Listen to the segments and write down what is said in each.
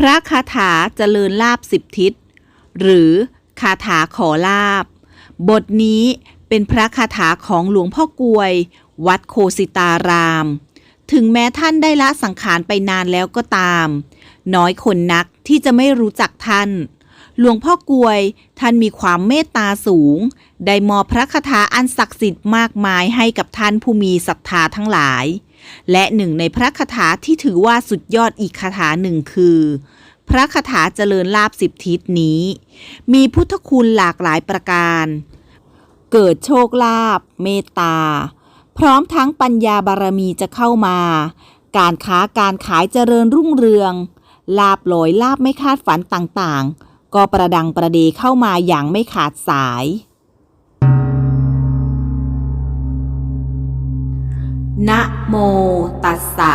พระคาถาเจริญลาบสิบทิศ หรือคาถาขอลาบบทนี้เป็นพระคาถาของหลวงพ่อกลวย วัดโคสิตาราม ถึงแม้ท่านได้ละสังขารไปนานแล้วก็ตาม น้อยคนนักที่จะไม่รู้จักท่าน หลวงพ่อกวย ท่านมีความเมตตาสูง ได้มอบพระคาถาอันศักดิ์สิทธิ์มากมายให้กับท่านผู้มีศรัทธาทั้งหลาย และหนึ่งในพระคาถาที่ถือว่าสุดยอดอีกคาถาหนึ่งคือ พระคาถาเจริญลาบสิบทิศนี้ มีพุทธคุณหลากหลายประการ เกิดโชคลาภเมตตา พร้อมทั้งปัญญาบารมีจะเข้ามา การค้าการขายเจริญรุ่งเรืองลาบลอยลาบไม่คาดฝันต่างๆ ก็ประดังประเดเข้ามาอย่างไม่ขาดสาย นะโมตัสสะ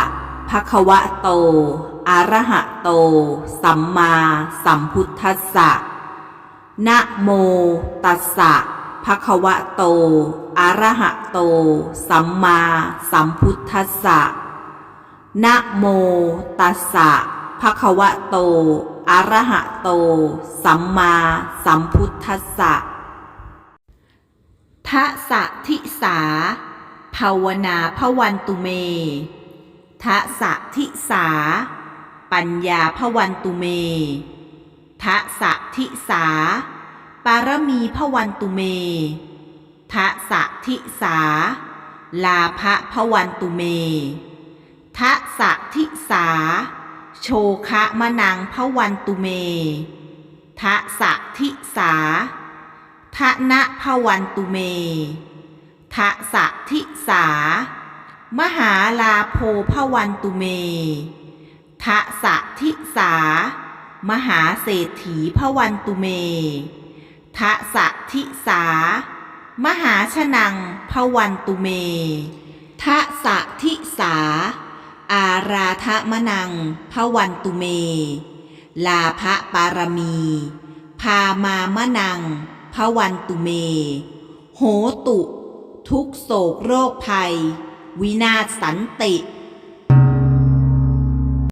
ภะคะวะโต อะระหะโต สัมมาสัมพุทธัสสะ นะโมตัสสะภะคะวะโต อะระหะโต สัมมาสัมพุทธัสสะ นะโมตัสสะภะคะวะโต อระหะโต สัมมาสัมพุทธัสสะทะสะทิสา ภาวนาพวันตุเม ทะสะทิสา ปัญญาพวันตุเม ทะสะทิสา ปารมีพวันตุเม ทะสะทิสา ลาภพวันตุเมทะสะทิสา โชคะมะนังพวันตุเม ทะสะทิสา ทะนะพวันตุเม ทะสะทิสา มหาลาโพพวันตุเม ทะสะทิสา มหาเศรษฐีพวันตุเม ทะสะทิสา มหาชนังพวันตุเม ทะสะทิสา อาราธมนังพวันตุเม ลาภะปารมี พามามะนังพวันตุเม โหตุ ทุกโศกโรคภัย วินาศสันติ